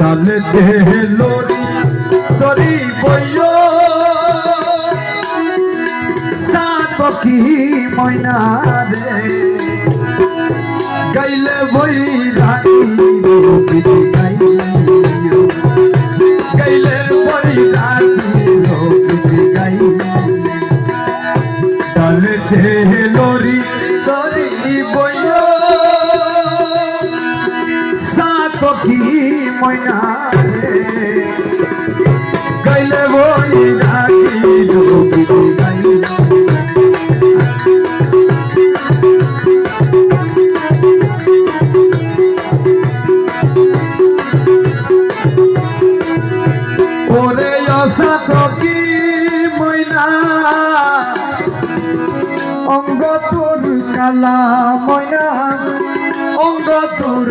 তালে দেহলোরি সরি বইয় সাতকি ময়না রে, গাইলে বই রানী রোগী গাইলিও গাইলে বই রানী রোগী গাইলিও তালে দেহলোরি ময়না গাইলে বই ময়না। অঙ্গ তোর কালা ময়না। অঙ্গ তোর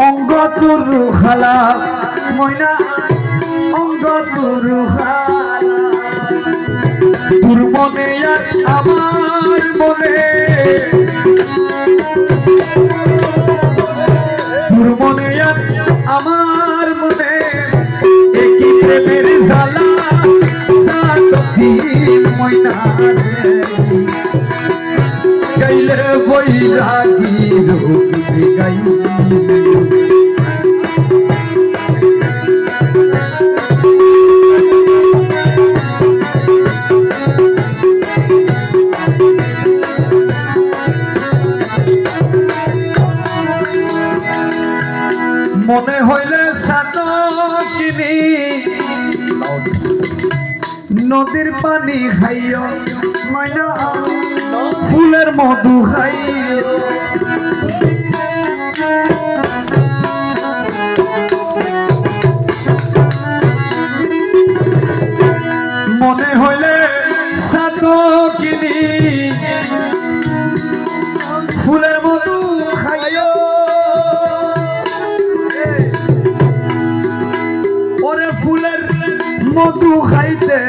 অঙ্গ তোর খালা ময়না অঙ্গ তোর খালা তোর মনে আমার মনে তোর মনে আমার মনে একই প্রেমের জ্বালা সাতী ময়না মনে হইলে সাত কিনি। নদীর পানি খাইও ময়না ফুলের মধু খাইও। মধু খাইতে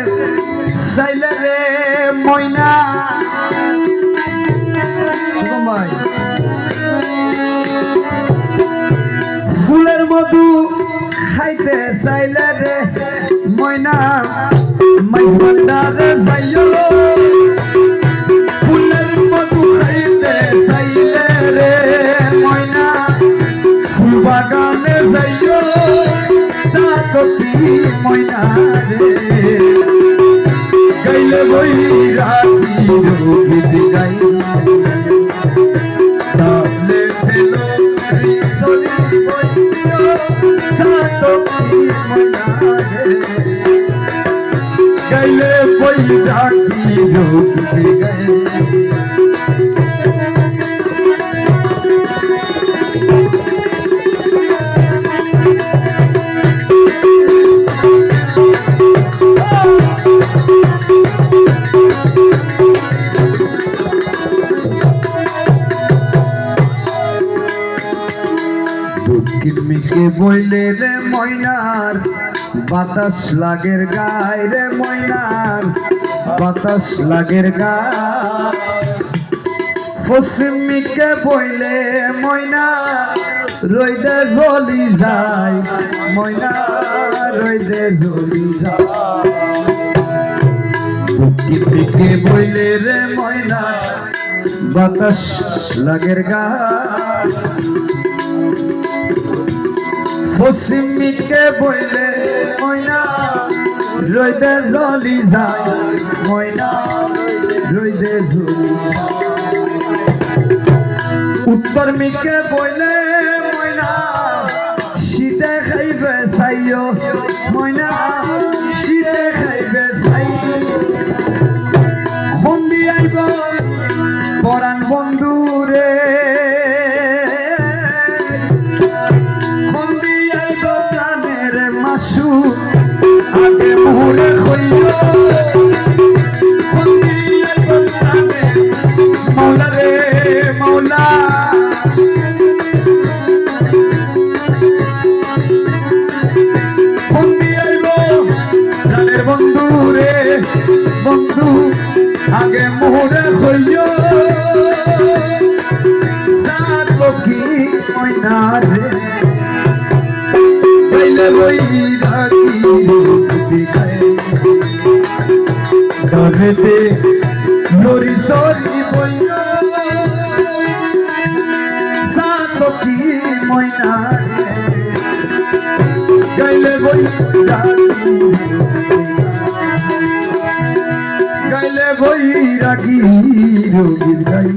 চাইলে রে ময়না ফুলের মধু খাইতে চাইলে রে ময়না মাইস ভান্ডারে যাইও চাতকি ময়না রে গাইলে বই রাতি গীত গাই তাহলে ফেলো চলি বইও ময়না রে গাইলে বই রাতি গীত গাই দক্ষিণ মিকে বইলে রে ময়নার। বাতাস লাগের গায় রে ময়নার। বাতাস লাগের গায়। পশ্চিম বইলে ময়না রইদে জ্বলি যায় ময়না রইদে জ্বলি যায়। দক্ষিণ দিকে বইলে রে ময়না বাতাস লাগের গায়। পশ্চিম মিকে বইলে ময়না, রইদে জলি যায় ময়না, রইদে যায়। উত্তর মিকে বইলে ময়না, শীতে খাইবে চাইও ময়না, শীতে বন্ধু আগে মোহরে হইয় কি কইনা রে বইলে বই রাখি ডরেতে নরি সরি বইলা বই রাখি রোগীর গাই